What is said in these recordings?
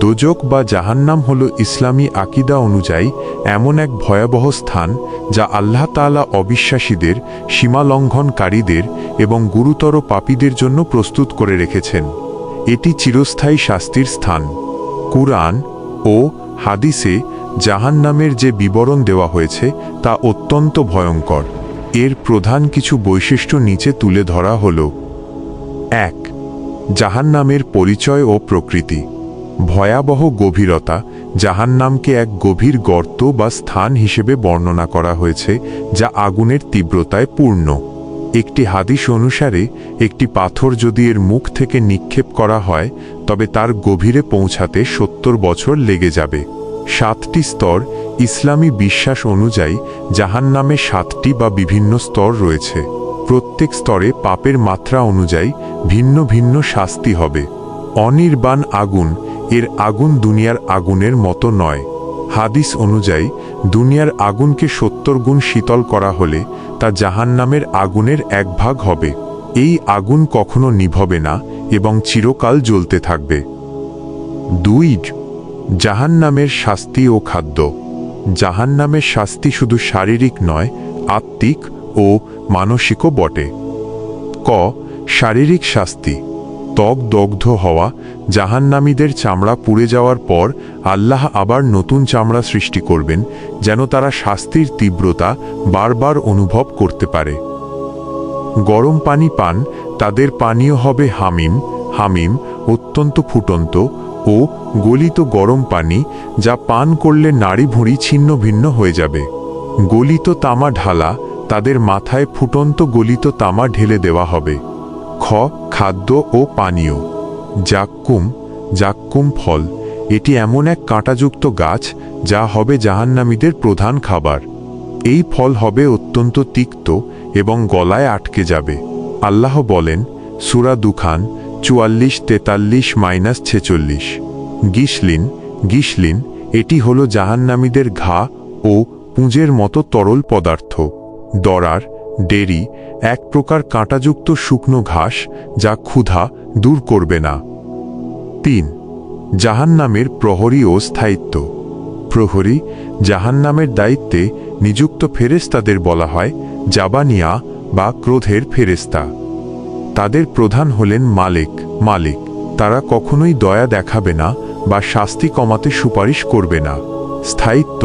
দোজক বা জাহান্নাম হল ইসলামী আকিদা অনুযায়ী এমন এক ভয়াবহ স্থান যা আল্লাহ তাআলা অবিশ্বাসীদের, সীমালঙ্ঘনকারীদের এবং গুরুতর পাপীদের জন্য প্রস্তুত করে রেখেছেন। এটি চিরস্থায়ী শাস্তির স্থান। কুরআন ও হাদিসে জাহান্নামের যে বিবরণ দেওয়া হয়েছে তা অত্যন্ত ভয়ঙ্কর। এর প্রধান কিছু বৈশিষ্ট্য নিচে তুলে ধরা হল। এক, জাহান্নামের পরিচয় ও প্রকৃতি। ভয়াবহ গভীরতা জাহান্নামকে এক গভীর গর্ত বা স্থান হিসেবে বর্ণনা করা হয়েছে, যা আগুনের তীব্রতায় পূর্ণ। একটি হাদিস অনুসারে, একটি পাথর যদি এর মুখ থেকে নিক্ষেপ করা হয়, তবে তার গভীরে পৌঁছাতে সত্তর বছর লেগে যাবে। সাতটি স্তর ইসলামী বিশ্বাস অনুযায়ী জাহান্নামে সাতটি বা বিভিন্ন স্তর রয়েছে। প্রত্যেক স্তরে পাপের মাত্রা অনুযায়ী ভিন্ন ভিন্ন শাস্তি হবে। অনির্বাণ আগুন এর আগুন দুনিয়ার আগুনের মতো নয়। হাদিস অনুযায়ী, দুনিয়ার আগুনকে সত্তর গুণ শীতল করা হলে তা জাহান্নামের আগুনের এক ভাগ হবে। এই আগুন কখনো নিভবে না এবং চিরকাল জ্বলতে থাকবে। দুই, জাহান্নামের শাস্তি ও খাদ্য। জাহান্নামের শাস্তি শুধু শারীরিক নয়, আত্মিক ও মানসিকও বটে। ক, শারীরিক শাস্তি। ত্বক দগ্ধ হওয়া, জাহান্নামীদের চামড়া পুড়ে যাওয়ার পর আল্লাহ আবার নতুন চামড়া সৃষ্টি করবেন, যেন তারা শাস্তির তীব্রতা বারবার অনুভব করতে পারে। গরম পানি পান, তাদের পানীয় হবে হামিম হামিম অত্যন্ত ফুটন্ত ও গলিত গরম পানি, যা পান করলে নাড়ি ভুঁড়ি ছিন্ন ভিন্ন হয়ে যাবে। গলিত তামা ঢালা, তাদের মাথায় ফুটন্ত গলিত তামা ঢেলে দেওয়া হবে। খ, খাদ্য ও পানীয়। জাক্কুম জাক্কুম ফল। এটি এমন এক কাঁটাযুক্ত গাছ যা হবে জাহান্নামীদের প্রধান খাবার। এই ফল হবে অত্যন্ত তিক্ত এবং গলায় আটকে যাবে। আল্লাহ বলেন, সুরা দুখান, চুয়াল্লিশ, তেতাল্লিশ মাইনাস ছেচল্লিশ। গিসলিন গিসলিন, এটি হল জাহান্নামীদের ঘা ও পুঁজের মতো তরল পদার্থ। দরার ডেরি এক প্রকার কাঁটাযুক্ত শুকনো ঘাস যা ক্ষুধা দূর করবে না। তিন, জাহান্নামের প্রহরী ও স্থায়িত্ব। প্রহরী জাহান্নামের দায়িত্বে নিযুক্ত ফেরেস্তাদের বলা হয় জাবানিয়া বা ক্রোধের ফেরেস্তা তাদের প্রধান হলেন মালিক। মালিক, তারা কখনোই দয়া দেখাবে না বা শাস্তি কমাতে সুপারিশ করবে না। স্থায়িত্ব,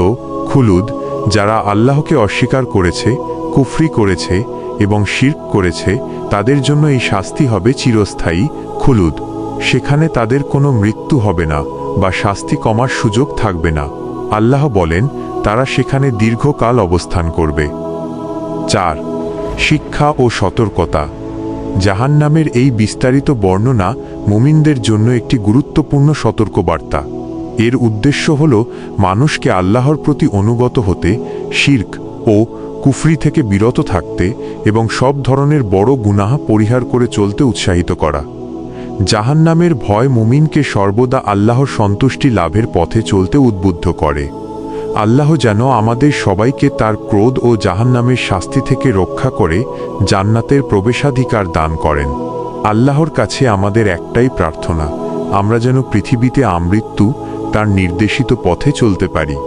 খুলুদ, যারা আল্লাহকে অস্বীকার করেছে কুফরি করেছে এবং শির্ক করেছে, তাদের জন্য এই শাস্তি হবে চিরস্থায়ী খুলুদ। সেখানে তাদের কোনো মৃত্যু হবে না বা শাস্তি কমার সুযোগ থাকবে না। আল্লাহ বলেন, তারা সেখানে দীর্ঘকাল অবস্থান করবে। চার, শিক্ষা ও সতর্কতা। জাহান্নামের এই বিস্তারিত বর্ণনা মুমিনদের জন্য একটি গুরুত্বপূর্ণ সতর্কবার্তা। এর উদ্দেশ্য হল, মানুষকে আল্লাহর প্রতি অনুগত হতে শির্ক ও কুফরি থেকে বিরত থাকতে এবং সব ধরনের বড় গুনাহা পরিহার করে চলতে উৎসাহিত করা। জাহান্নামের ভয় মুমিনকে সর্বদা আল্লাহর সন্তুষ্টি লাভের পথে চলতে উদ্বুদ্ধ করে। আল্লাহ যেন আমাদের সবাইকে তার ক্রোধ ও জাহান্নামের শাস্তি থেকে রক্ষা করে জান্নাতের প্রবেশাধিকার দান করেন। আল্লাহর কাছে আমাদের একটাই প্রার্থনা, আমরা যেন পৃথিবীতে আমৃত্যু তার নির্দেশিত পথে চলতে পারি।